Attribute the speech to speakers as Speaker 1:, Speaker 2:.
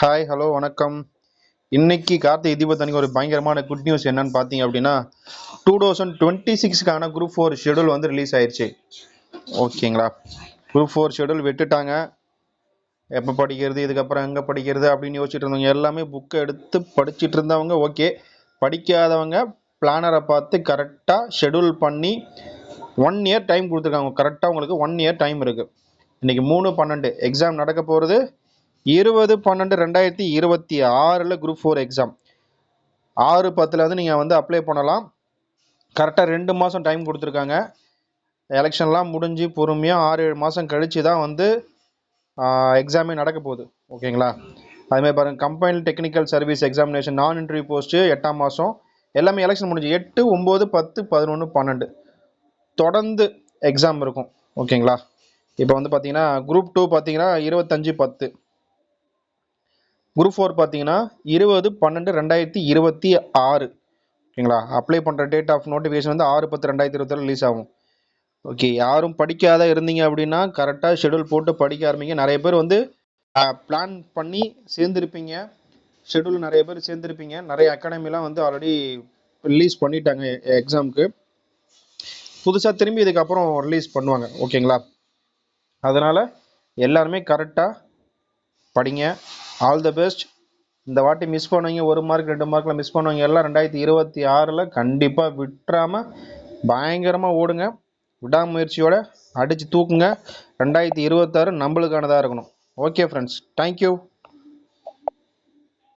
Speaker 1: Hi hello வணக்கம். இன்னைக்கு கார்த்திகை தீபத்தனிக்கு ஒரு பயங்கரமான குட் நியூஸ் என்னன்னு பார்த்தீங்க அப்படின்னா டூ தௌசண்ட் டுவெண்ட்டி சிக்ஸ்க்கான குரூப் ஃபோர் ஷெடியூல் வந்து ரிலீஸ் ஆயிடுச்சு ஓகேங்களா குரூப் ஃபோர் ஷெடியூல் விட்டுட்டாங்க. எப்போ படிக்கிறது இதுக்கப்புறம் எங்கே படிக்கிறது அப்படின்னு யோசிச்சுட்டு இருந்தவங்க எல்லாமே புக்கை எடுத்து படிச்சுட்டு இருந்தவங்க ஓகே படிக்காதவங்க பிளானரை பார்த்து கரெக்டாக ஷெடியூல் பண்ணி ஒன் இயர் டைம் கொடுத்துருக்காங்க. கரெக்டாக உங்களுக்கு ஒன் இயர் டைம் இருக்குது இன்றைக்கி மூணு பன்னெண்டு. எக்ஸாம் நடக்க போகிறது இருபது பன்னெண்டு ரெண்டாயிரத்தி இருபத்தி ஆறில் குரூப் ஃபோர் எக்ஸாம் ஆறு பத்தில் வந்து நீங்கள் வந்து அப்ளை பண்ணலாம். கரெக்டாக ரெண்டு மாதம் டைம் கொடுத்துருக்காங்க. எலெக்ஷன்லாம் முடிஞ்சு பொறுமையாக ஆறு ஏழு மாதம் கழித்து தான் வந்து எக்ஸாமே நடக்க போகுது. ஓகேங்களா அதுமாதிரி பாருங்கள் combined technical service examination non interview post எட்டாம் மாதம் எல்லாமே எலெக்ஷன் முடிஞ்சு எட்டு ஒம்பது பத்து பதினொன்று பன்னெண்டு. தொடர்ந்து எக்ஸாம் இருக்கும். ஓகேங்களா இப்போ வந்து பார்த்தீங்கன்னா குரூப் டூ பார்த்தீங்கன்னா இருபத்தஞ்சி பத்து. குரூப் ஃபோர் பார்த்தீங்கன்னா இருபது பன்னெண்டு ரெண்டாயிரத்தி இருபத்தி ஆறு. ஓகேங்களா? அப்ளை பண்ணுற டேட் ஆஃப் நோட்டிஃபிகேஷன் வந்து ஆறு பத்து ரெண்டாயிரத்தி இருபத்தாறு ரிலீஸ் ஆகும். ஓகே யாரும் படிக்காத இருந்தீங்க அப்படின்னா கரெக்டாக ஷெடியூல் போட்டு படிக்க ஆரம்பிங்க. நிறைய பேர் வந்து பிளான் பண்ணி சேர்ந்துருப்பீங்க. ஷெடியூல் நிறைய பேர் சேர்ந்துருப்பீங்க. நிறைய அகாடமிலாம் வந்து ஆல்ரெடி ரிலீஸ் பண்ணிட்டாங்க எக்ஸாமுக்கு புதுசாக திரும்பி இதுக்கப்புறம் ரிலீஸ் பண்ணுவாங்க. ஓகேங்களா? அதனால் எல்லாருமே கரெக்டாக படிங்க. ஆல் த பெஸ்ட் இந்த வாட்டி மிஸ் பண்ணுவீங்க ஒரு மார்க் ரெண்டு மார்க்கில் மிஸ் பண்ணுவீங்க. எல்லாம் ரெண்டாயிரத்தி இருபத்தி ஆறில் கண்டிப்பாக விட்டுறாமல் பயங்கரமாக ஓடுங்க. விடாமுயற்சியோட அடித்து தூக்குங்க. ரெண்டாயிரத்தி இருபத்தாறு நம்மளுக்கானதாக இருக்கணும். Okay friends thank you